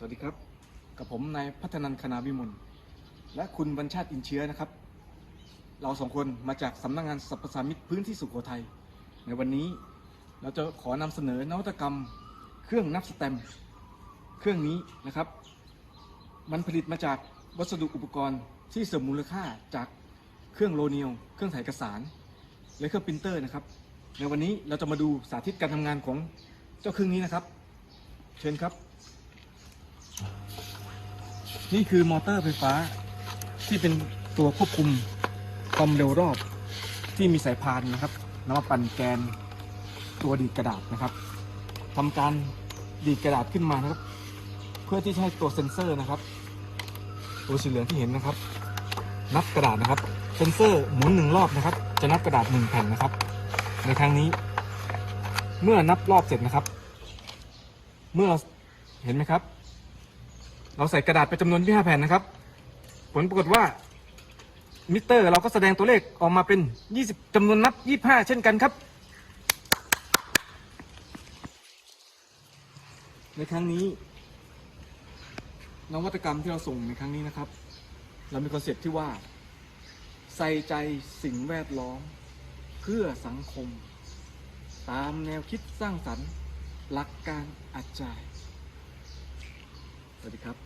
สวัสดีครับ กับผมนายพัฒนันคณาวิมลและคุณบรรชาติอินเชื้อนะครับ เราสองคนมาจากสำนักงานสรรพสามิตพื้นที่สุโขทัย ในวันนี้เราจะขอนำเสนอนวัตกรรม เครื่องนับสแตมเครื่องนี้นะครับ มันผลิตมาจากวัสดุอุปกรณ์ที่เสริมมูลค่าจากเครื่องโลเนียลเครื่องถ่ายเอกสาร และเครื่องปรินเตอร์นะครับ ในวันนี้เราจะมาดูสาธิตการทำงานของเจ้าเครื่องนี้นะครับ เชิญครับ นี่คือมอเตอร์ไฟฟ้า ที่เป็นตัวควบคุมความเร็วรอบ ที่มีสายพานนะครับนำมาปั่นแกนตัวดีดกระดาษนะครับทำการดีดกระดาษขึ้นมานะครับ เพื่อที่จะให้ตัวเซ็นเซอร์นะครับ ตัวสีเหลืองที่เห็นนะครับ นับกระดาษนะครับเซ็นเซอร์หมุนหนึ่งรอบนะครับ จะนับกระดาษหนึ่งแผ่นนะครับ ในครั้งนี้ เมื่อนับรอบเสร็จนะครับ เมื่อเห็นไหมครับ เราใส่กระดาษไปจำนวน 25 แผ่นนะครับ ผลปรากฏว่ามิเตอร์เราก็แสดงตัวเลขออกมาเป็น 20จำนวนนับ 25 เช่นกันครับ ในครั้งนี้นวัตกรรมที่เราส่งในครั้งนี้นะครับ เรามีคอนเซ็ปต์ที่ว่า ใส่ใจสิ่งแวดล้อม เพื่อสังคม ตามแนวคิดสร้างสรรค์ หลักการอาจารย์ วัสดีครับ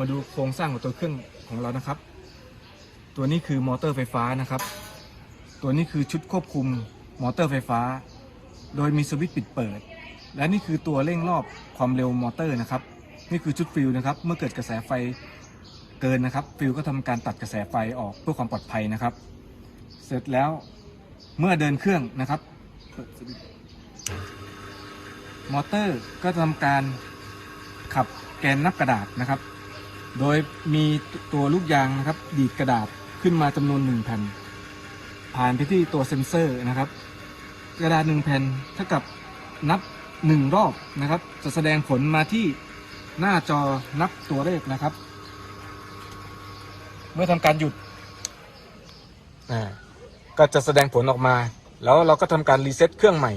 มาดูโครงสร้างของตัวเครื่องของเรานะครับ ตัวนี้คือมอเตอร์ไฟฟ้านะครับ ตัวนี้คือชุดควบคุมมอเตอร์ไฟฟ้า โดยมีสวิตช์ปิดเปิด และนี่คือตัวเร่งรอบความเร็วมอเตอร์นะครับ นี่คือชุดฟิลนะครับ เมื่อเกิดกระแสไฟ เกินนะครับ ฟิลก็ทำการตัดกระแสไฟออกเพื่อความปลอดภัยนะครับ เสร็จแล้วเมื่อเดินเครื่องนะครับ มอเตอร์ก็จะทำการขับแกนนับกระดาษนะครับ โดยมีตัวลูกยางนะครับ ดีดกระดาษขึ้นมาจำนวนหนึ่งแผ่นผ่านไปที่ตัวเซ็นเซอร์นะครับ กระดาษหนึ่งแผ่นเท่ากับนับหนึ่งรอบนะครับ จะแสดงผลมาที่หน้าจอนับตัวเลขนะครับ เมื่อทำการหยุดอ่าก็จะแสดงผลออกมา แล้วเราก็ทำการรีเซ็ตเครื่องใหม่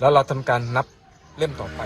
แล้วเราทำการนับเล่มต่อไป